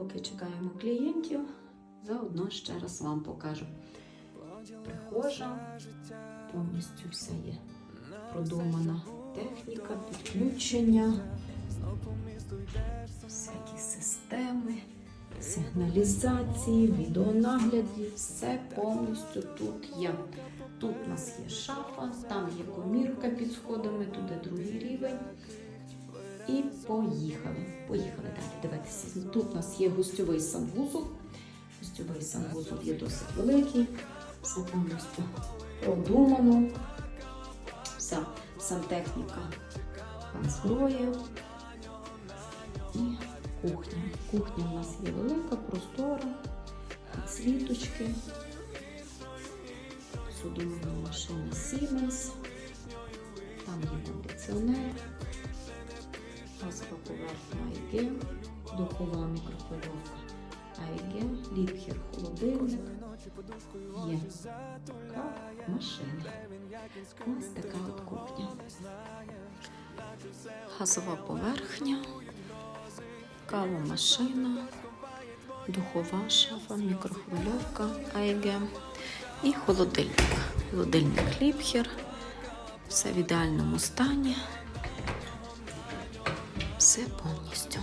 Поки чекаємо клієнтів, заодно ще раз вам покажу. Прихожа, повністю все є продумана техніка, підключення, всякі системи, сигналізації, відеонагляді, все повністю тут є. Тут у нас є шафа, там є комірка під сходами, туди другий рівень. І поїхали. Поїхали далі. Дивитися. Тут у нас є гостьовий санвузол. Гостьовий санвузол є досить великий. Все повністю продумано. Вся сантехніка зброя. І кухня. Кухня у нас є велика, простора, підсвіточки. Судомина машина Siemens. Там є кондиціонер газова поверхня АйГ, духова мікрохвильовка АйГ, ліпхер холодильник, є така машина. Ось така от кухня. Газова поверхня, кавомашина, духова шафа, мікрохвильовка АйГ і холодильник. Холодильник ліпхер. Все в ідеальному стані все повністю.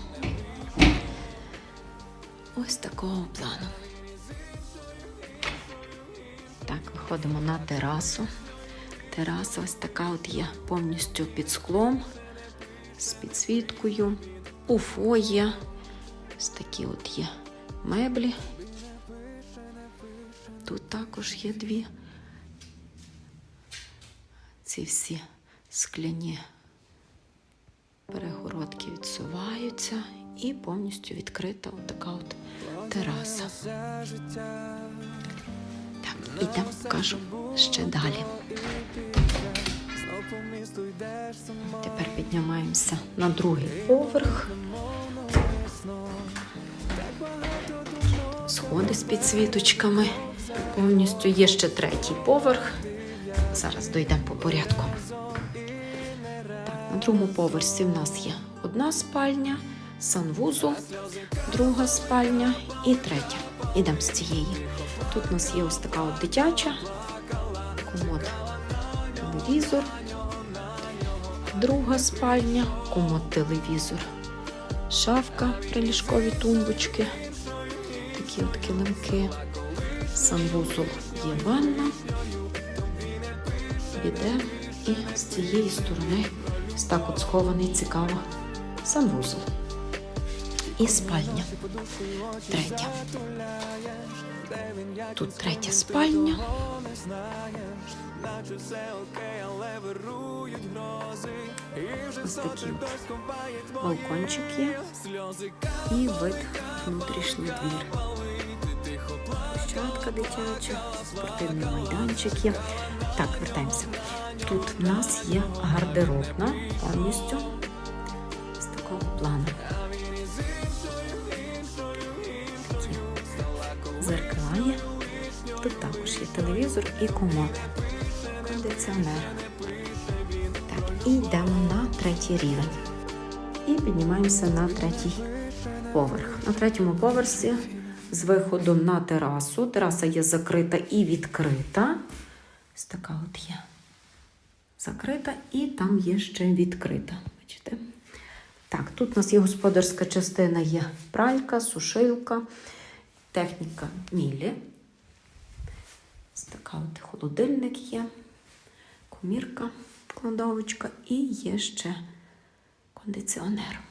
Ось такого плану. Так, виходимо на терасу. Тераса ось така от є повністю під склом, з підсвіткою. Уфо є. Ось такі от є меблі. Тут також є дві. Ці всі скляні перегородки відсуваються і повністю відкрита така от тераса. Так, ідемо, покажу ще далі. Тепер піднімаємося на другий поверх. Сходи з підсвіточками. Повністю є ще третій поверх. Зараз дійдемо по порядку. Другому поверсі в нас є одна спальня, санвузол, друга спальня і третя. Ідемо з цієї. Тут у нас є ось така от дитяча, комод, телевізор, друга спальня, комод, телевізор, шафка, приліжкові тумбочки, такі от килимки, санвузол є ванна, біде і з цієї сторони ось так от схований цікаво санвузол. І спальня. Третя. Тут третя спальня. Ось такий балкончик є. І вид внутрішній двір. Площадка дитяча, спортивний майданчик. Так, вертаємося. Тут в нас є гардеробна повністю з такого плану. Зеркала є. Тут також є телевізор і комод. Кондиціонер. Так, і йдемо на третій рівень. І піднімаємося на третій поверх. На третьому поверсі з виходом на терасу. Тераса є закрита і відкрита. Ось така от є. Закрита і там є ще відкрита. Бачите? Так, тут у нас є господарська частина, є пралька, сушилка, техніка мілі. Ось така от холодильник є, комірка, кладовочка і є ще кондиціонер.